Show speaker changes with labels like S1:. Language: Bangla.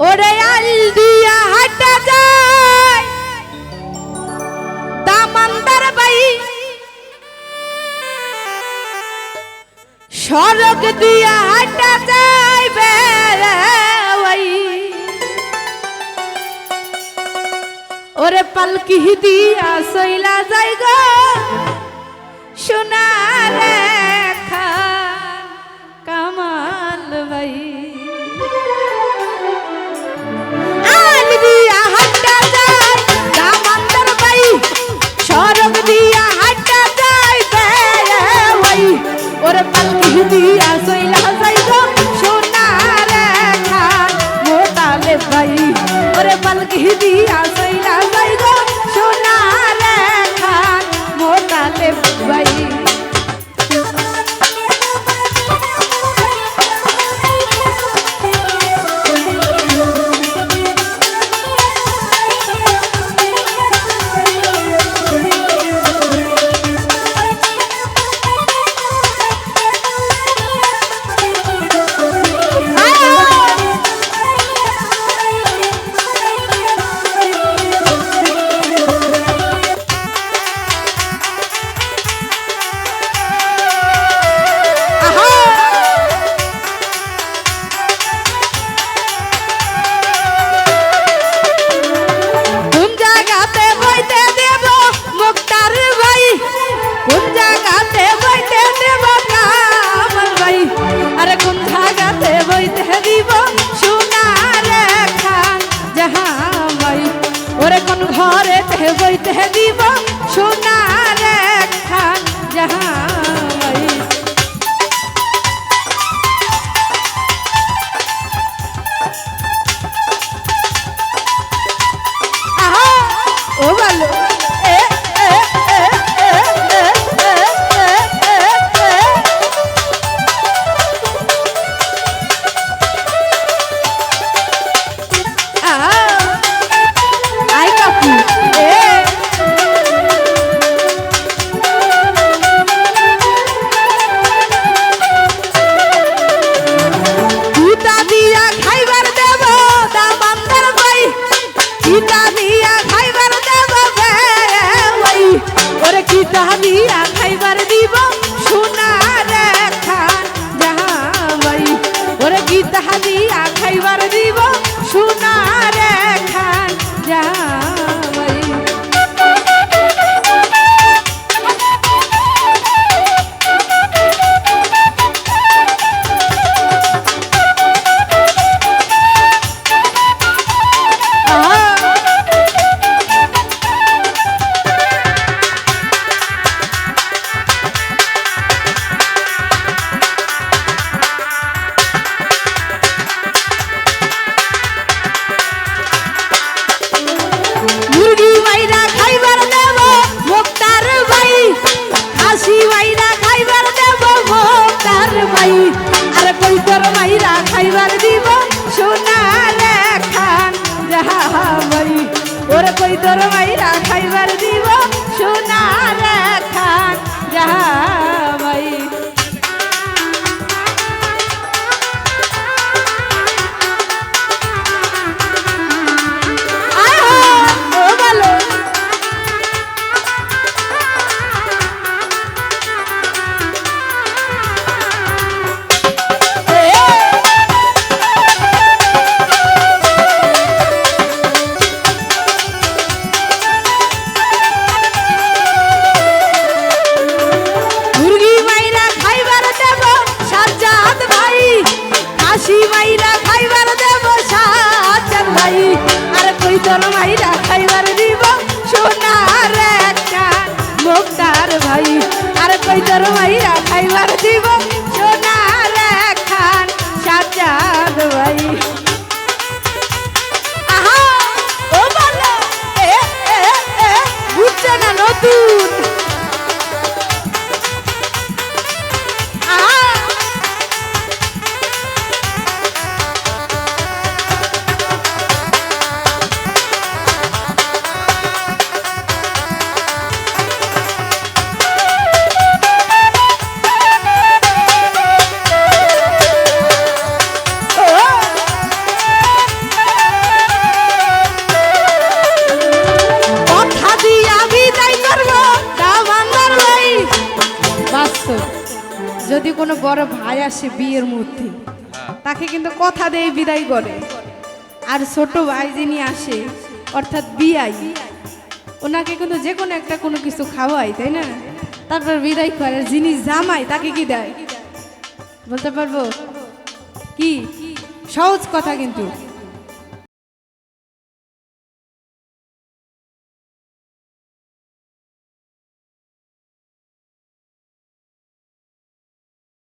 S1: ওরে আল দিয়া হাটা যায়। দামান্দার বাই সড়ক দিয়া হাটা যায় বেলাই ওরে পালকি দিয়া সইলা বইতে হ্যাঁ দিব সোনা খাসি মাইরা খাইবার দেব তার মাই আর কইতর মাইরা খাইবার দিব? সোনা লেখান যাহা মাই ওরে কইতর মাইরা খাইবার দিব? শীতল ভাই রাখাইবার দিব সোনার একটা মুক্তার ভাই। আর কইতর ভাই রাখাইবার দিব যদি কোনো বড় ভাই আসে বিয়ের মধ্যে, তাকে কিন্তু কথা দিয়ে বিদায় করে। আর ছোট ভাই যিনি আসে, অর্থাৎ বিয়াই ওনাকে কিন্তু যে কোনো একটা কোনো কিছু খাওয়াই তাই না? তারপর বিদায় করে। যিনি জামাই, তাকে কি দেয়? বলতে পারব? কি? সহজ কথা কিন্তু।